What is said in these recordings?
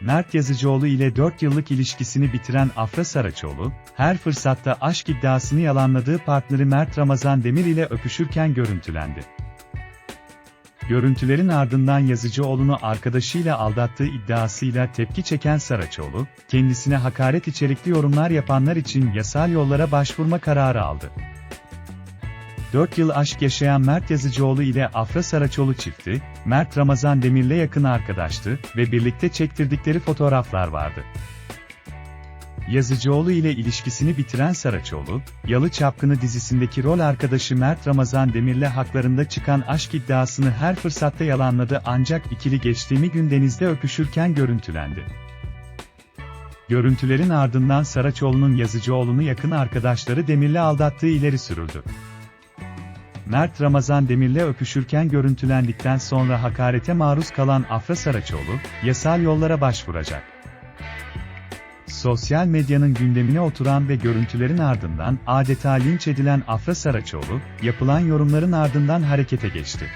Mert Yazıcıoğlu ile 4 yıllık ilişkisini bitiren Afra Saraçoğlu, her fırsatta aşk iddiasını yalanladığı partneri Mert Ramazan Demir ile öpüşürken görüntülendi. Görüntülerin ardından Yazıcıoğlu'nu arkadaşıyla aldattığı iddiasıyla tepki çeken Saraçoğlu, kendisine hakaret içerikli yorumlar yapanlar için yasal yollara başvurma kararı aldı. 4 yıl aşk yaşayan Mert Yazıcıoğlu ile Afra Saraçoğlu çifti, Mert Ramazan Demir'le yakın arkadaştı ve birlikte çektirdikleri fotoğraflar vardı. Yazıcıoğlu ile ilişkisini bitiren Saraçoğlu, Yalı Çapkını dizisindeki rol arkadaşı Mert Ramazan Demir'le haklarında çıkan aşk iddiasını her fırsatta yalanladı ancak ikili geçtiğimi gün denizde öpüşürken görüntülendi. Görüntülerin ardından Saraçoğlu'nun Yazıcıoğlu'nu yakın arkadaşları Demir'le aldattığı ileri sürüldü. Mert Ramazan Demir'le öpüşürken görüntülendikten sonra hakarete maruz kalan Afra Saraçoğlu, yasal yollara başvuracak. Sosyal medyanın gündemine oturan ve görüntülerin ardından adeta linç edilen Afra Saraçoğlu, yapılan yorumların ardından harekete geçti.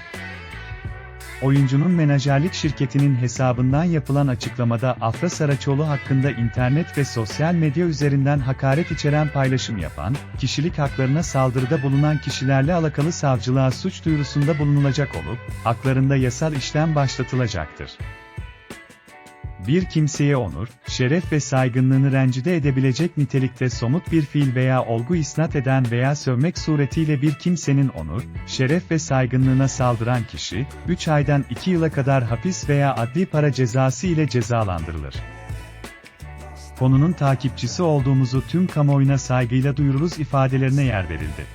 Oyuncunun menajerlik şirketinin hesabından yapılan açıklamada Afra Saraçoğlu hakkında internet ve sosyal medya üzerinden hakaret içeren paylaşım yapan, kişilik haklarına saldırıda bulunan kişilerle alakalı savcılığa suç duyurusunda bulunulacak olup, haklarında yasal işlem başlatılacaktır. Bir kimseye onur, şeref ve saygınlığını rencide edebilecek nitelikte somut bir fiil veya olgu isnat eden veya sövmek suretiyle bir kimsenin onur, şeref ve saygınlığına saldıran kişi, 3 aydan 2 yıla kadar hapis veya adli para cezası ile cezalandırılır. Konunun takipçisi olduğumuzu tüm kamuoyuna saygıyla duyururuz ifadelerine yer verildi.